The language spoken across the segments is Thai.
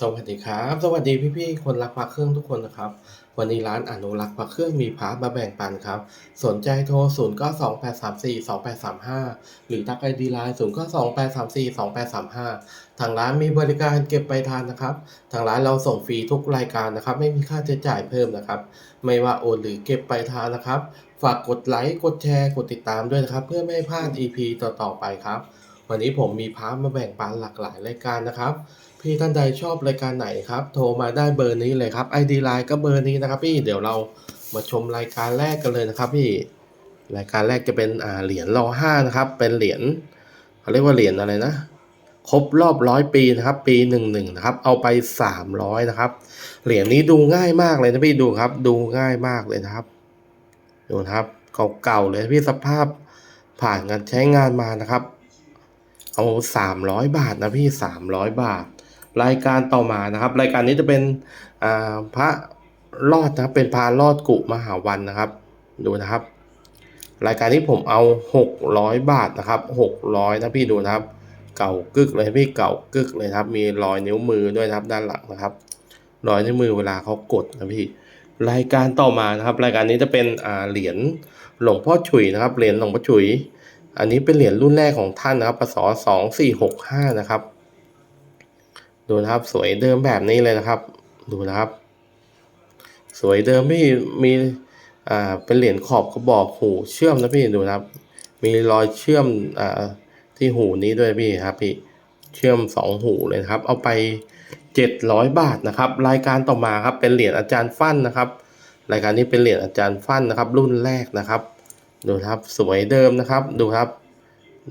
สวัสดีครับ สวัสดีพี่ๆคนรักพระเครื่องทุกคนนะครับ วันนี้ร้านอนุรักษ์พระเครื่องมีพระมาแบ่งปันครับ สนใจโทร 0 9 2 8 3 4 2 8 3 5 หรือทักไอดีไลน์0 9 2 8 3 4 2 8 3 5 ทางร้านมีบริการเก็บไปลายทานนะครับ ทางร้านเราส่งฟรีทุกรายการนะครับ ไม่มีค่าใช้จ่ายเพิ่มนะครับ ไม่ว่าโอนหรือเก็บไปลายทานนะครับ ฝากกดไลค์กดแชร์กดติดตามด้วยนะครับ เพื่อไม่ให้พลาด EP ต่อๆไปครับ วันนี้ผมมีพาร์ทมาแบ่งปันหลากหลายรายการนะครับ พี่ท่านใดชอบรายการไหนครับ โทรมาได้เบอร์นี้เลยครับ ID Line ก็เบอร์นี้นะครับ พี่เดี๋ยวเรามาชมรายการแรกกันเลยนะครับ พี่รายการแรกจะเป็นอ่าเหรียญรอห้านะครับ เป็นเหรียญเขาเรียกว่าเหรียญอะไรนะครบรอบร้อยปีนะครับ ปีหนึ่งหนึ่งนะครับ เอาไปสามร้อยนะครับ เหรียญนี้ดูง่ายมากเลยนะพี่ดูครับ ดูง่ายมากเลยนะครับ ดูนะครับเก่าๆเลยพี่สภาพผ่านการใช้งานมานะครับ เอาสามร้อยบาทนะพี่สามร้อยบาท รายการต่อมานะครับ รายการนี้จะเป็นพระรอดนะครับเป็นพระรอดกุมหาวันนะครับ ดูนะครับ รายการนี้ผมเอาหกร้อยบาทนะครับหกร้อยนะพี่ดูนะครับ เก่ากึกเลยพี่เก่ากึกเลยครับ มีรอยนิ้วมือด้วยนะครับด้านหลังนะครับ รอยนิ้วมือเวลาเขากดนะพี่รายการต่อมานะครับ รายการนี้จะเป็นเหรียญหลวงพ่อฉุยนะครับเหรียญหลวงพ่อฉุย อันนี้เป็นเหรียญรุ่นแรกของท่านนะครับปศสองสี่หกห้านะครับ ดูนะครับสวยเดิมแบบนี้เลยนะครับ ดูนะครับ สวยเดิมพี่มีอ่าเป็นเหรียญขอบกระบอกหูเชื่อมนะพี่ดูนะครับ มีรอยเชื่อมอ่าที่หูนี้ด้วยพี่ครับพี่เชื่อมสองหูเลยครับ เอาไปเจ็ดร้อยบาทนะครับ รายการต่อมาครับเป็นเหรียญอาจารย์ฟั่นนะครับ รายการนี้เป็นเหรียญอาจารย์ฟั่นนะครับ รุ่นแรกนะครับ ดูครับสวยเดิมนะครับ ดูครับ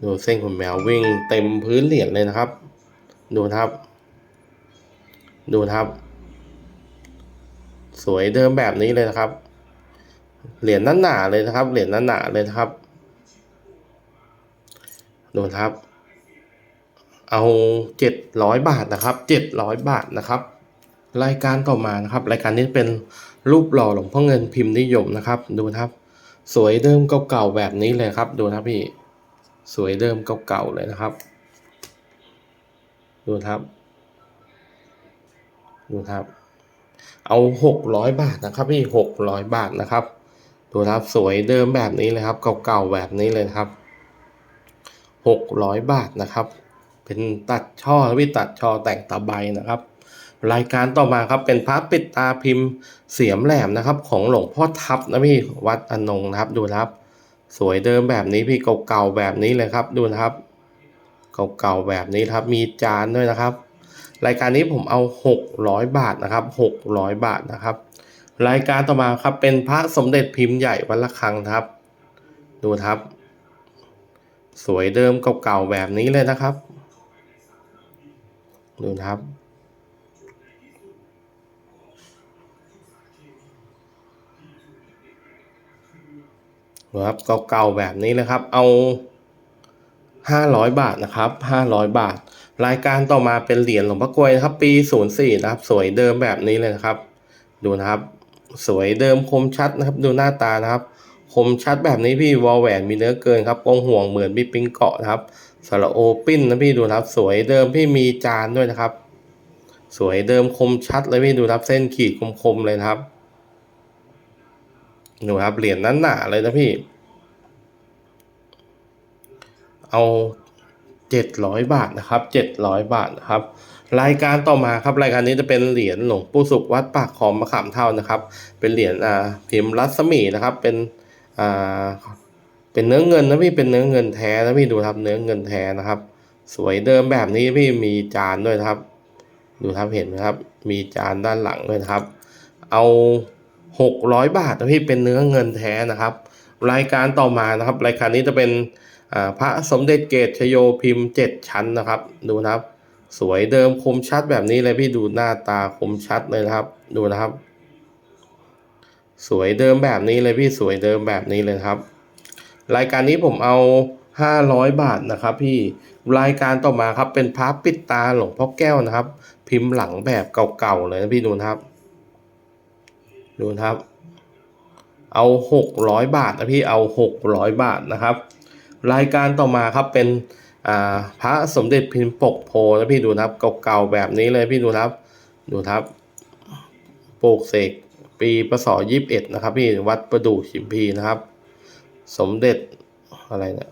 ดูเส้นขนแมววิ่งเต็มพื้นเหรียญเลยนะครับ ดูนะครับ ดูนะครับ สวยเดิมแบบนี้เลยนะครับ เหรียญนั้นหนาเลยนะครับ เหรียญนั้นหนาเลยนะครับ ดูนะครับ เอาเจ็ดร้อยบาทนะครับเจ็ดร้อยบาทนะครับ รายการต่อมานะครับ รายการนี้เป็นรูปหล่อหลวงพ่อเงินพิมพ์นิยมนะครับ ดูนะครับ สวยเดิมเก่าๆแบบนี้เลยครับ ดูนะครับพี่ สวยเดิมเก่าๆเลยนะครับ ดูครับ ดูครับ เอาหกร้อยบาทนะครับพี่หกร้อยบาทนะครับ ดูครับสวยเดิมแบบนี้เลยครับ เก่าๆแบบนี้เลยครับหกร้อยบาทนะครับ เป็นตัดช่อพี่ตัดช่อแต่งตะไบนะครับ รายการต่อมาครับเป็นพระปิดตาพิมพ์เสียมแหลมนะครับ ของหลวงพ่อทับนะพี่วัดอนงนะครับดูครับ สวยเดิมแบบนี้พี่เก่าๆแบบนี้เลยครับ ดูนะครับ เก่าๆแบบนี้ครับ มีจานด้วยนะครับ รายการนี้ผมเอาหกร้อยบาทนะครับหกร้อยบาทนะครับ รายการต่อมาครับเป็นพระสมเด็จพิมพ์ใหญ่วัดละคังครับ ดูครับ สวยเดิมเก่าๆแบบนี้เลยนะครับ ดูนะครับนะครับเก่าๆแบบนี้นะครับ เอาห้าร้อยบาทนะครับห้าร้อยบาท รายการต่อมาเป็นเหรียญหลวงพ่อกลวยนะครับ ปีศูนย์สี่นะครับ สวยเดิมแบบนี้เลยนะครับ ดูนะครับ สวยเดิมคมชัดนะครับ ดูหน้าตานะครับคมชัดแบบนี้พี่วอลแหวนมีเนื้อเกินครับกงห่วงเหมือนมีปิงเกาะนะครับสระโอปิ้นนะพี่ดูนะครับ สวยเดิมพี่มีจานด้วยนะครับ สวยเดิมคมชัดเลยพี่ดูนะครับเส้นขีดคมๆเลยครับดูครับเหรียญนั้นหนาเลยนะพี่ เอา เจ็ดร้อยบาทนะครับเจ็ดร้อยบาทนะครับ รายการต่อมาครับรายการนี้จะเป็นเหรียญหลวงปู่สุขวัดปากคลองมะขามเท่านะครับ เป็นเหรียญอ่าพิมพ์รัศมีนะครับ เป็นอ่าเป็นเนื้อเงินนะพี่เป็นเนื้อเงินแท้นะพี่ดูครับเนื้อเงินแท้นะครับ สวยเดิมแบบนี้พี่มีจานด้วยครับ ดูครับเห็นไหมครับ มีจานด้านหลังด้วยครับ เอาหกร้อยบาทนะพี่เป็นเนื้อเงินแท้นะครับ รายการต่อมานะครับ รายการนี้จะเป็น พระสมเด็จเกตชโยพิมพ์เจ็ดชั้นนะครับ ดูนะครับ สวยเดิมคมชัดแบบนี้เลยพี่ดูหน้าตาคมชัดเลยนะครับ ดูนะครับ สวยเดิมแบบนี้เลยพี่สวยเดิมแบบนี้เลยครับ รายการนี้ผมเอาห้าร้อยบาทนะครับ พี่รายการต่อมาครับเป็นพระปิดตาหลวงพ่อแก้วนะครับ พิมพ์หลังแบบเก่าๆเลยนะพี่ดูนะครับ ดูนะครับ เอาหกร้อยบาทนะพี่เอาหกร้อยบาทนะครับ รายการต่อมาครับเป็นพระสมเด็จพิมพ์ปกโพนะพี่ดูนะครับเก่าๆแบบนี้เลยพี่ดูนะครับดูครับปลูกเสกปีพศยี่สิบเอ็ดนะครับพี่วัดประดู่ชิมพีนะครับ สมเด็จอะไรเนะ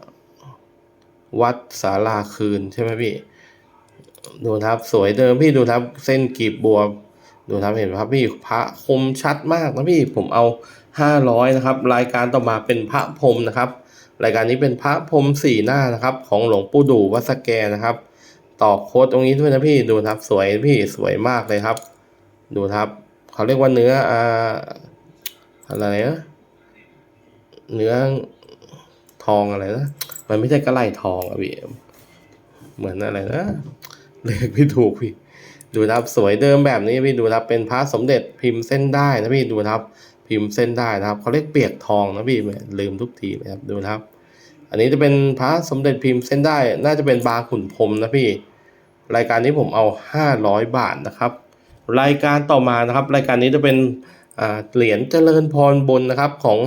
วัดสาราคืนใช่ไหมพี่ ดูนะครับสวยเดิมพี่ดูนะครับเส้นกีบบัวดูนะครับเห็นครับพี่พระคมชัดมากนะพี่ผมเอาห้าร้อยนะครับ รายการต่อมาเป็นพระพรมนะครับ รายการนี้เป็นพระพรมสี่หน้านะครับ ของหลวงปู่ดูวัดสแกนะครับ ต่อโค้ดตรงนี้ด้วยนะพี่ดูครับสวยพี่สวยมากเลยครับ ดูครับเขาเรียกว่าเนื้ออ่าอะไรนะเนื้อทองอะไรนะมันไม่ใช่กระไหลทองอะพี่เหมือนอะไรนะเรียกไม่ถูกพี่ดูครับสวยเดิมแบบนี้พี่ดูครับเป็นพระสมเด็จพิมพ์เส้นได้นะพี่ดูครับ พิมพ์เส้นได้นะครับเขาเรียกเปียกทองนะพี่ลืมทุกทีนะครับดูนะครับ อันนี้จะเป็นพระสมเด็จพิมพ์เส้นได้น่าจะเป็นบางขุนพรมนะพี่ รายการนี้ผมเอา 500 บาทนะครับ รายการต่อมานะครับ รายการนี้จะเป็นเหรียญเจริญพรบนนะครับของ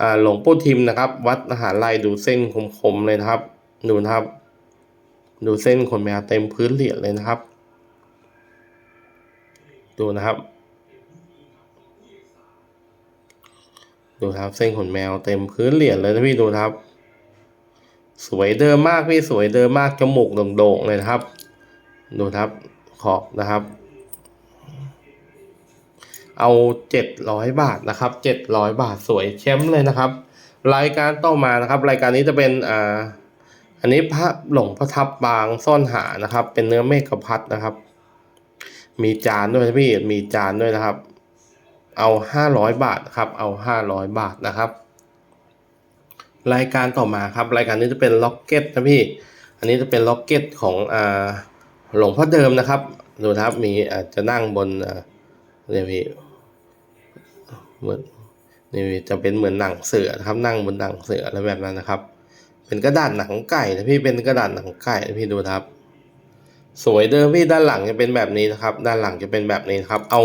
อหลวงปู่ทิมนะครับ วัดมหาลัยดูเส้นคมๆเลยนะครับ ดูนะครับ ดูเส้นขนแมวเต็มพื้นเหรียญเลยนะครับ ดูนะครับ ดูครับเส้นขนแมวเต็มพื้นเหรียญเลยนะพี่ดูครับ สวยเดิมมากพี่สวยเดิมมากจมูกโด่งๆเลยนะครับ ดูครับขอบนะครับ เอาเจ็ดร้อยบาทนะครับเจ็ดร้อยบาทสวยเข้มเลยนะครับ รายการต่อมานะครับ รายการนี้จะเป็นอ่าอันนี้พระหลงพระทับบางซ่อนหานะครับ เป็นเนื้อเมฆพัดนะครับ มีจานด้วยนพี่มีจานด้วยนะครับ เอาห้าร้อยบาทนะครับเอาห้าร้อยบาทนะครับ รายการต่อมาครับรายการนี้จะเป็นล็อกเก็ตนะพี่ อันนี้จะเป็นล็อกเก็ตของอ่าหลวงพ่อเดิมนะครับดูนะครับมีอาจจะนั่งบนอ่าเนี่ยพี่เหมือนนี่จะเป็นเหมือนหนังเสือนะครับนั่งบนหนังเสืออะไรแบบนั้นนะครับ เป็นกระดาษหนังไก่นะพี่เป็นกระดาษหนังไก่นะพี่ดูนะครับ สวยเดิมพี่ด้านหลังจะเป็นแบบนี้นะครับ ด้านหลังจะเป็นแบบนี้นครับ เอา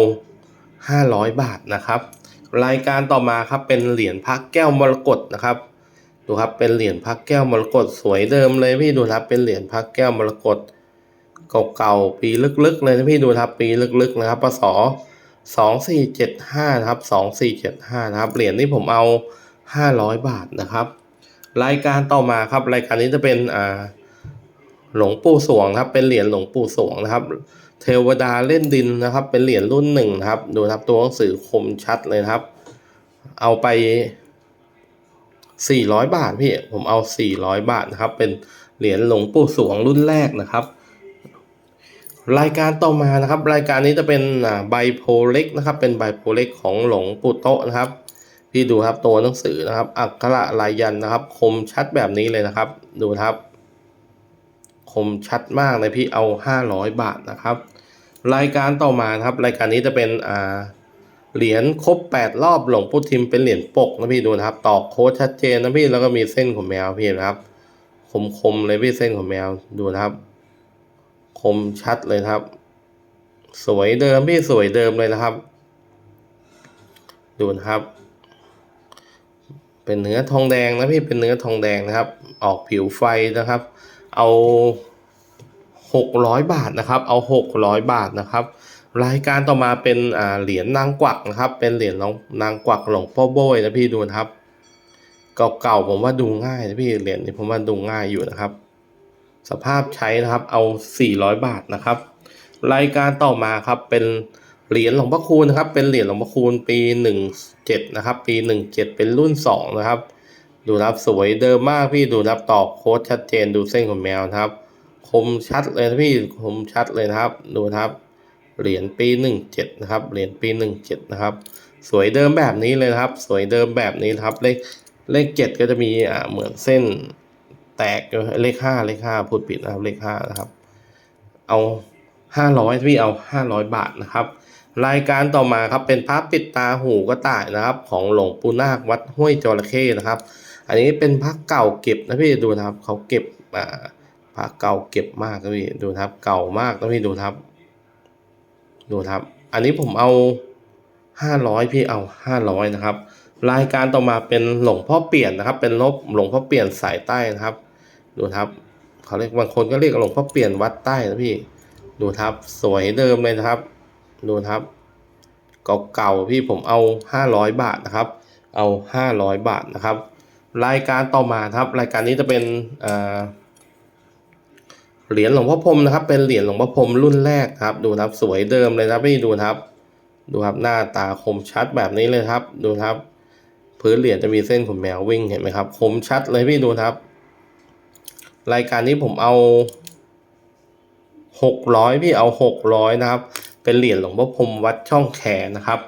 ห้าร้อยบาทนะครับ รายการต่อมาครับเป็นเหรียญพระแก้วมรกตนะครับ ดูครับเป็นเหรียญพระแก้วมรกตสวยเดิมเลยพี่ดูครับเป็นเหรียญพระแก้วมรกตเก่าๆปีลึกๆเลยนะพี่ดูครับปีลึกๆนะครับปศสองสี่เจ็ดห้านะครับสองสี่เจ็ดห้านะครับเหรียญนี้ผมเอาห้าร้อยบาทนะครับ รายการต่อมาครับรายการนี้จะเป็นอ่าหลวงปู่สวงครับเป็นเหรียญหลวงปู่สวงนะครับ เทวดาเล่นดินนะครับ เป็นเหรียญรุ่นหนึ่งนะครับ ดูนะครับตัวหนังสือคมชัดเลยครับ เอาไป 400 บาทพี่ผมเอา 400 บาทนะครับ เป็นเหรียญหลวงปู่สวงรุ่นแรกนะครับ รายการต่อมานะครับ รายการนี้จะเป็นอ่าใบโพเล็กนะครับ เป็นใบโพเล็กของหลวงปู่โตะนะครับพี่ดูครับตัวหนังสือนะครับ อักขระลายยันนะครับ คมชัดแบบนี้เลยนะครับ ดูนะครับ คมชัดมากเลยพี่เอา 500 บาทนะครับ รายการต่อมาครับ รายการนี้จะเป็นอ่าเหรียญครบ8รอบหลวงปู่ทิมเป็นเหรียญปกนะพี่ดูนะครับ ตอกโค้ดชัดเจนนะพี่แล้วก็มีเส้นของแมวพี่นะครับ คมๆเลยพี่เส้นของแมวดูนะครับ คมชัดเลยครับ สวยเดิมพี่สวยเดิมเลยนะครับ ดูนะครับ เป็นเนื้อทองแดงนะพี่เป็นเนื้อทองแดงนะครับ ออกผิวไฟนะครับ เอา หกร้อยบาทนะครับเอาหกร้อยบาทนะครับ รายการต่อมาเป็นอ่าเหรียญนางกวักนะครับ เป็นเหรียญน้องนางกวักหลวงพ่อโบยนะพี่ดูนะครับ เก่าๆผมว่าดูง่ายนะพี่เหรียญนี้ผมว่าดูง่ายอยู่นะครับ สภาพใช้นะครับเอา 400 บาทนะครับ รายการต่อมาครับเป็นเหรียญหลวงพ่อคูณนะครับ เป็นเหรียญหลวงพ่อคูณปี 17 นะครับ ปี 17 เป็นรุ่น 2 นะครับ ดูนะครับสวยเดิมมากพี่ดูนะครับตอกโค้ดชัดเจนดูเส้นของแมวนะครับ คมชัดเลยนะพี่คมชัดเลยนะครับ ดูนะครับเหรียญปี 17 นะครับ เหรียญปี 17 นะครับ สวยเดิมแบบนี้เลยนะครับ สวยเดิมแบบนี้นครับ เลขเลขเจ็ดก็จะมีอ่าเหมือนเส้นแตกเลขห้าเลขห้าพูดผิดนะครับ เลขห้านะครับ เอาห้าร้อยพี่เอาห้าร้อยบาทนะครับ รายการต่อมาครับเป็นพระปิดตาหูกระต่ายนะครับ ของหลวงปู่นาควัดห้วยจระเข้นะครับ อันนี้เป็นพระเก่าเก็บนะพี่ดูนะครับเขาเก็บอ่า พระเก่าเก็บมากนะพี่ดูครับ เก่ามากนะพี่ดูครับ ดูครับ อันนี้ผมเอาห้าร้อยพี่เอาห้าร้อยนะครับ รายการต่อมาเป็นหลวงพ่อเปลี่ยนนะครับ เป็นลบหลวงพ่อเปลี่ยนสายใต้นะครับ ดูครับเขาเรียกบางคนก็เรียกหลวงพ่อเปลี่ยนวัดใต้นะพี่ ดูครับ สวยเดิมเลยนะครับ ดูครับเก่าๆพี่ผมเอาห้าร้อยบาทนะครับ เอาห้าร้อยบาทนะครับ รายการต่อมาครับ รายการนี้จะเป็นอ่า เหรียญหลวงพ่อพรมนะครับ เป็นเหรียญหลวงพ่อพรมรุ่นแรกครับ ดูครับสวยเดิมเลยครับพี่ดูครับ ดูครับหน้าตาคมชัดแบบนี้เลยครับ ดูครับ พื้นเหรียญจะมีเส้นขนแมววิ่งเห็นไหมครับ คมชัดเลยพี่ดูครับ รายการนี้ผมเอาหกร้อยพี่เอาหกร้อยนะครับ เป็นเหรียญหลวงพ่อพรมวัดช่องแขนะครับ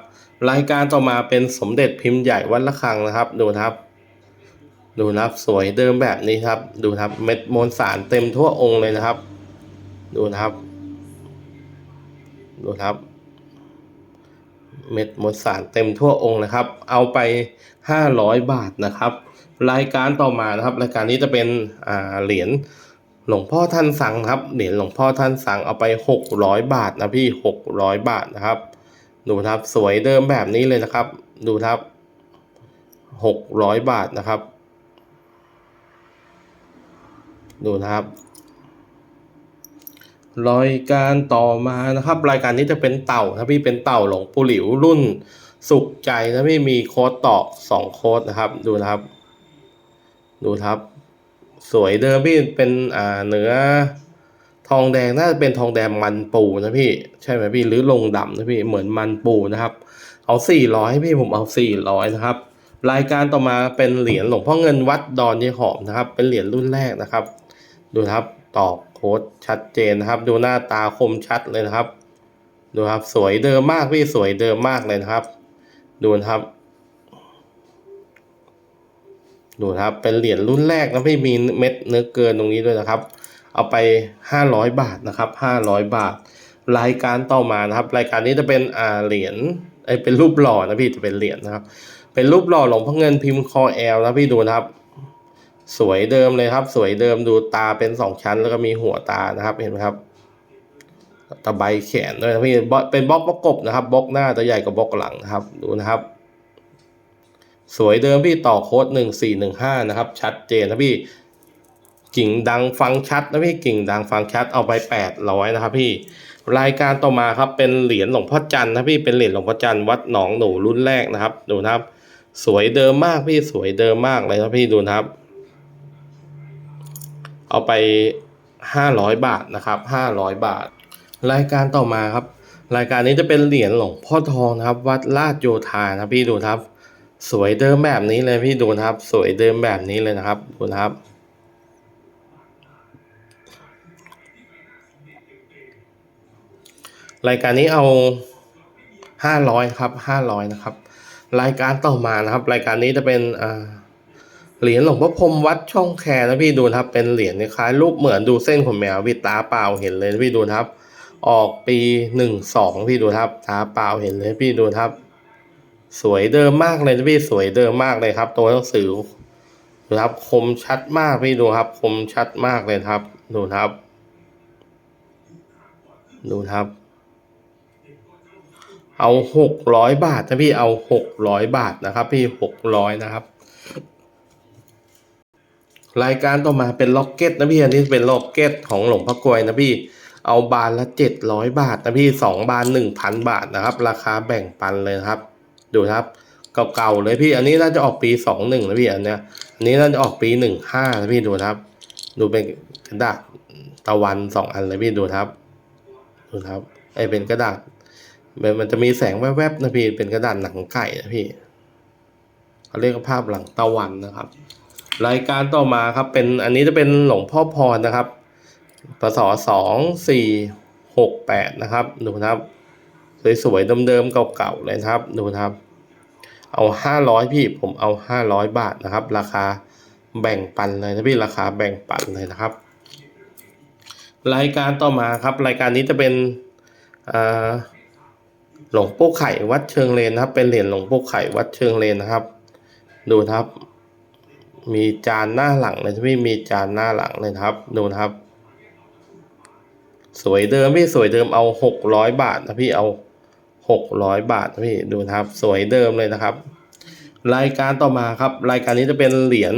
รายการต่อมาเป็นสมเด็จพิมพ์ใหญ่วัดละคังนะครับ ดูครับ ดูนะครับสวยเดิมแบบนี้ครับ ดูนะครับเม็ดมวลสารเต็มทั่วองค์เลยนะครับ ดูนะครับ ดูนะครับ เม็ดมวลสารเต็มทั่วองค์นะครับ เอาไปห้าร้อยบาทนะครับ รายการต่อมานะครับ รายการนี้จะเป็นอ่าเหรียญหลวงพ่อท่านสั่งครับเหรียญหลวงพ่อท่านสั่งเอาไปหกร้อยบาทนะพี่หกร้อยบาทนะครับ ดูนะครับสวยเดิมแบบนี้เลยนะครับ ดูนะครับหกร้อยบาทนะครับ ดูนะครับรายการต่อมานะครับ รายการนี้จะเป็นเต่านะพี่เป็นเต่าหลงปู่หลิวรุ่นสุขใจนะพี่มีโค้ดตอกสองโค้ดนะครับ ดูนะครับ ดูครับ สวยเดิมพี่เป็นอ่าเนื้อทองแดงน่าจะเป็นทองแดงมันปูนะพี่ ใช่ไหมพี่หรือลงดำนะพี่เหมือนมันปูนะครับ เอาสี่ร้อยพี่ผมเอาสี่ร้อยนะครับ รายการต่อมาเป็นเหรียญหลวงพ่อเงินวัดดอนยายหอมนะครับ เป็นเหรียญรุ่นแรกนะครับ ดูครับตอกโค้ดชัดเจนนะครับ ดูหน้าตาคมชัดเลยนะครับ ดูครับสวยเดิมมากพี่สวยเดิมมากเลยนะครับ ดูนะครับ ดูครับเป็นเหรียญรุ่นแรกนะพี่มีเม็ดเนื้อเกินตรงนี้ด้วยนะครับ เอาไปห้าร้อยบาทนะครับห้าร้อยบาท รายการต่อมานะครับ รายการนี้จะเป็นอ่าเหรียญไอเป็นรูปหล่อนะพี่จะเป็นเหรียญนะครับ เป็นรูปหล่อหลวงพ่อเงินพิมพ์คอแอลนะพี่ดูนะครับ สวยเดิมเลยครับ สวยเดิมดูตาเป็นสองชั้น แล้วก็มีหัวตานะครับเห็นไหมครับตะไบแขนด้วยนะพี่เป็นบล็อกประกบนะครับบล็อกหน้าจะใหญ่กว่าบล็อกหลังนะครับ ดูนะครับ สวยเดิมพี่ต่อโค้ดหนึ่งสี่หนึ่งห้านะครับ ชัดเจนนะพี่กิ่งดังฟังชัดนะพี่กิ่งดังฟังชัดเอาไปแปดร้อยนะครับ พี่รายการต่อมาครับเป็นเหรียญหลวงพ่อจันนะพี่เป็นเหรียญหลวงพ่อจันวัดหนองหนูรุ่นแรกนะครับ ดูนะครับ สวยเดิมมากพี่สวยเดิมมากเลยนะพี่ดูนะครับ เอาไปห้าร้อยบาทนะครับห้าร้อยบาท รายการต่อมาครับ รายการนี้จะเป็นเหรียญหลวงพ่อทองนะครับ วัดลาดโยธานะพี่ดูครับ สวยเดิมแบบนี้เลยพี่ดูครับ สวยเดิมแบบนี้เลยนะครับดูนะครับรายการนี้เอาห้าร้อยครับห้าร้อยนะครับ รายการต่อมานะครับ รายการนี้จะเป็นอ่า เหรียญหลวงพ่อพรมวัดช่องแคนะพี่ดูนะครับ เป็นเหรียญคล้ายรูปเหมือนดูเส้นขนแมวพี่ตาเปล่าเห็นเลยนะพี่ดูนะครับ ออกปีหนึ่งสองพี่ดูนะครับ ตาเปล่าเห็นเลยพี่ดูนะครับ สวยเดิมมากเลยนะพี่สวยเดิมมากเลยครับ ตัวหนังสือดูครับคมชัดมากพี่ดูครับ คมชัดมากเลยครับ ดูครับ ดูครับเอาหกร้อยบาทนะพี่เอาหกร้อยบาทนะครับ พี่หกร้อยนะครับ รายการต่อมาเป็นล็อกเก็ตนะพี่อันนี้เป็นล็อกเก็ตของหลวงพ่อกลวยนะพี่ เอาบานละเจ็ดร้อยบาทนะพี่สองบานหนึ่งพันบาทนะครับ ราคาแบ่งปันเลยครับ ดูครับเก่าๆเลยพี่ อันนี้น่าจะออกปีสองหนึ่งนะพี่อันเนี้ยอันนี้น่าจะออกปีหนึ่งห้านะพี่ดูครับ ดูเป็นกระดาษตะวันสองอันเลยพี่ดูครับ ดูครับ ไอเป็นกระดาษมันมันจะมีแสงแวบๆนะพี่เป็นกระดาษหนังไก่นะพี่เขาเรียกว่าภาพหลังตะวันนะครับ รายการต่อมาครับเป็นอันนี้จะเป็นหลวงพ่อพรนะครับพศสองสี่หกแปดนะครับดูนะครับ สวยๆเดิมๆเก่าๆเลยนะครับดูนะครับ เอาห้าร้อยพี่ผมเอาห้าร้อยบาทนะครับ ราคาแบ่งปันเลยนะพี่ราคาแบ่งปันเลยนะครับ รายการต่อมาครับ รายการนี้จะเป็นหลวงปู่ไข่วัดเชิงเลนนะครับ เป็นเหรียญหลวงปู่ไข่วัดเชิงเลนนะครับ ดูนะครับ มีจานหน้าหลังเลยพี่มีจานหน้าหลังเลยครับดูนะครับ สวยเดิมพี่สวยเดิมเอาหกร้อยบาทนะพี่เอาหกร้อยบาทนะพี่ดูนะครับ สวยเดิมเลยนะครับ รายการต่อมาครับ รายการนี้จะเป็นเหรียญ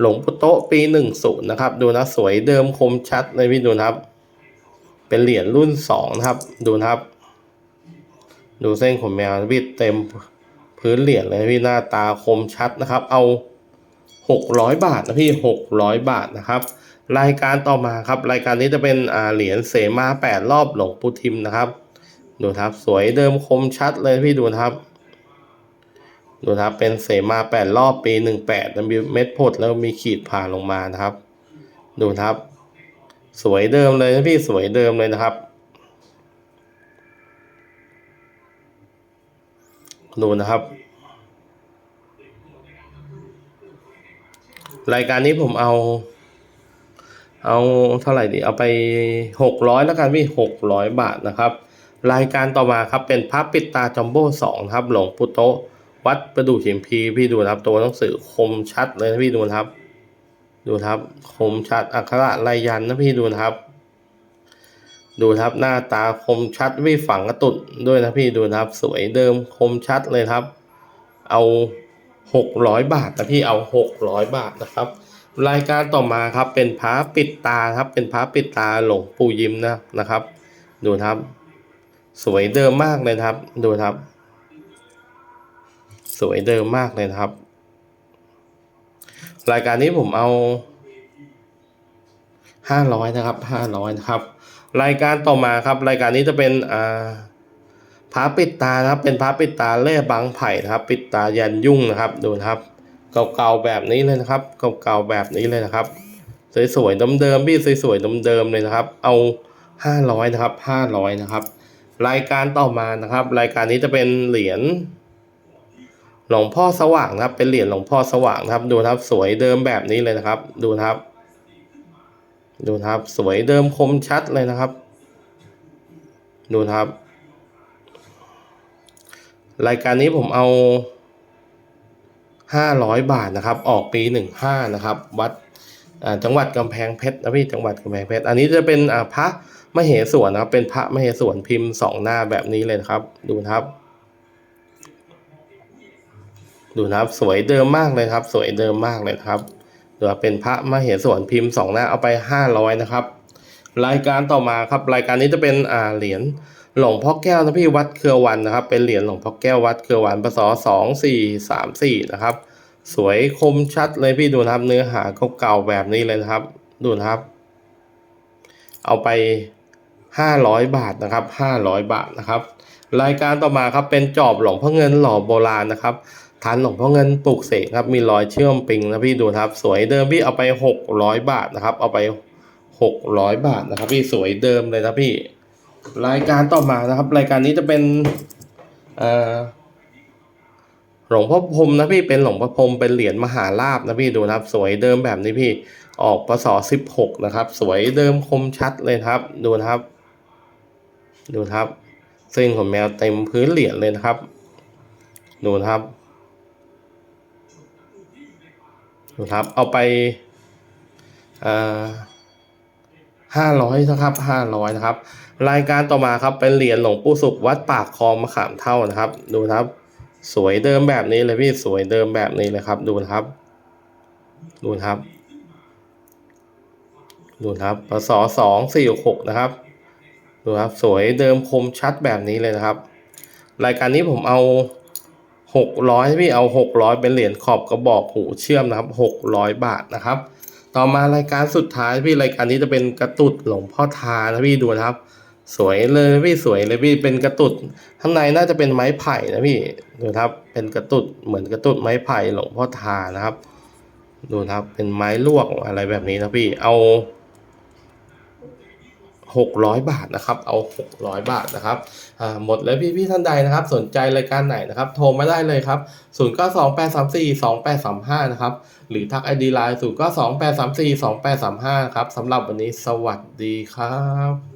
หลวงปู่โตะปีหนึ่งศูนย์นะครับ ดูนะสวยเดิมคมชัดเลยพี่ดูนะครับ เป็นเหรียญรุ่นสองนะครับ ดูนะครับ ดูเส้นขนแมวพี่เต็มพื้นเหรียญเลยพี่หน้าตาคมชัดนะครับ เอา หกร้อยบาทนะพี่หกร้อยบาทนะครับ รายการต่อมาครับ รายการนี้จะเป็นอ่าเหรียญเสมาแปดรอบหลวงปู่ทิมนะครับ ดูครับสวยเดิมคมชัดเลยพี่ดูครับ ดูครับเป็นเสมาแปดรอบปีหนึ่งแปดมีเม็ดพดแล้วมีขีดผ่านลงมานะครับ ดูครับ สวยเดิมเลยนะพี่สวยเดิมเลยนะครับดูนะครับ รายการนี้ผมเอา เอาเท่าไหร่ดี เอาไปหกร้อยแล้วกันพี่หกร้อยบาทนะครับ รายการต่อมาครับเป็นพระปิดตาจัมโบ้สองครับหลวงปู่โตวัดประดู่หิมพีพี่ดูนะครับ ตัวหนังสือคมชัดเลยนะพี่ดูนะครับ ดูครับคมชัดอักขระลายยันนะพี่ดูนะครับ ดูครับหน้าตาคมชัดพี่ฝังกระตุดด้วยนะพี่ดูนะครับ สวยเดิมคมชัดเลยครับ เอา หกร้อยบาทนะพี่เอาหกร้อยบาทนะครับ รายการต่อมาครับเป็นพระปิดตาครับ เป็นพระปิดตาหลวงปู่ยิ้มนะนะครับ ดูครับ สวยเดิมมากเลยครับ ดูครับ สวยเดิมมากเลยครับ รายการนี้ผมเอาห้าร้อยนะครับห้าร้อยนะครับ รายการต่อมาครับ รายการนี้จะเป็นอ่า พระปิดตานะครับ เป็นพระปิดตาเล่บางไผ่นะครับ ปิดตายันยุ่งนะครับ ดูนะครับ เก่าๆแบบนี้เลยนะครับ เก่าๆแบบนี้เลยนะครับ สวยๆเดิมๆพี่สวยๆเดิมๆเลยนะครับ เอาห้าร้อยนะครับห้าร้อยนะครับ รายการต่อมานะครับ รายการนี้จะเป็นเหรียญหลวงพ่อสว่างนะครับ เป็นเหรียญหลวงพ่อสว่างนะครับ ดูนะครับ สวยเดิมแบบนี้เลยนะครับ ดูนะครับ ดูนะครับ สวยเดิมคมชัดเลยนะครับ ดูนะครับ รายการนี้ผมเอาห้าร้อยบาทนะครับ ออกปีหนึ่งห้านะครับ วัดอ่าจังหวัดกำแพงเพชรนะพี่จังหวัดกำแพงเพชร อันนี้จะเป็นอ่าพระมเหสวนนะครับ เป็นพระมเหสวนพิมพ์สองหน้าแบบนี้เลยนะครับ ดูนะครับ ดูนะครับ สวยเดิมมากเลยครับ สวยเดิมมากเลยครับดูว่าเป็นพระมเหสวนพิมพ์สองหน้าเอาไปห้าร้อยนะครับ รายการต่อมาครับ รายการนี้จะเป็นอ่าเหรียญ หลวงพ่อแก้วนะพี่วัดเครือวันนะครับ เป็นเหรียญหลวงพ่อแก้ววัดเครือวันพศสองสี่สามสี่นะครับ สวยคมชัดเลยพี่ดูนะครับ เนื้อหาเก่าๆแบบนี้เลยนะครับ ดูนะครับ เอาไปห้าร้อยบาทนะครับห้าร้อยบาทนะครับ รายการต่อมาครับเป็นจอบหลวงพ่อเงินหล่อโบราณนะครับฐานหลวงพ่อเงินปลูกเสกครับ มีรอยเชื่อมปิงนะพี่ดูนะครับ สวยเดิมพี่เอาไปหกร้อยบาทนะครับ เอาไปหกร้อยบาทนะครับ พี่สวยเดิมเลยนะพี่ รายการต่อมานะครับ รายการนี้จะเป็นหลวงพ่อพรมนะพี่เป็นหลวงพ่อพรมเป็นเหรียญมหาลาบนะพี่ดูนะครับ สวยเดิมแบบนี้พี่ออกพศสิบหกนะครับ สวยเดิมคมชัดเลยครับ ดูนะครับ ดูนะครับเส้นของแมวเต็มพื้นเหรียญเลยนะครับ ดูนะครับดูครับเอาไปห้า ร้อยนะครับห้าร้อยนะครับ รายการต่อมาครับเป็นเหรียญหลวงปู่สุขวัดปากคลองมะขามเท่านะครับ ดูนะครับ สวยเดิมแบบนี้เลยพี่สวยเดิมแบบนี้เลยครับ ดูนะครับ ดูนะครับ ดูนะครับพศสองสี่หกนะครับ ดูครับ สวยเดิมคมชัดแบบนี้เลยนะครับ รายการนี้ผมเอาหกร้อยพี่เอาหกร้อยเป็นเหรียญขอบกระบอกหูเชื่อมนะครับหกร้อยบาทนะครับ ต่อมารายการสุดท้ายพี่รายการนี้จะเป็นกระตุดหลวงพ่อทานะพี่ดูนะครับ สวยเลยพี่สวยเลยพี่เป็นกระตุดข้างในน่าจะเป็นไม้ไผ่นะพี่ดูครับ เป็นกระตุดเหมือนกระตุดไม้ไผ่หลวงพ่อทานะครับ ดูนะครับ เป็นไม้ลวกอะไรแบบนี้นะพี่เอาหกร้อยบาทนะครับ เอาหกร้อยบาทนะครับ อ่า หมดแล้วพี่พี่ท่านใดนะครับ สนใจรายการไหนนะครับ โทรมาได้เลยครับศูนย์เก้าสองแปดสามสี่สองแปดสามห้านะครับ หรือทักไอดีไลน์ศูนย์ก็สองแปดสามสี่สองแปดสามห้าครับสำหรับวันนี้สวัสดีครับ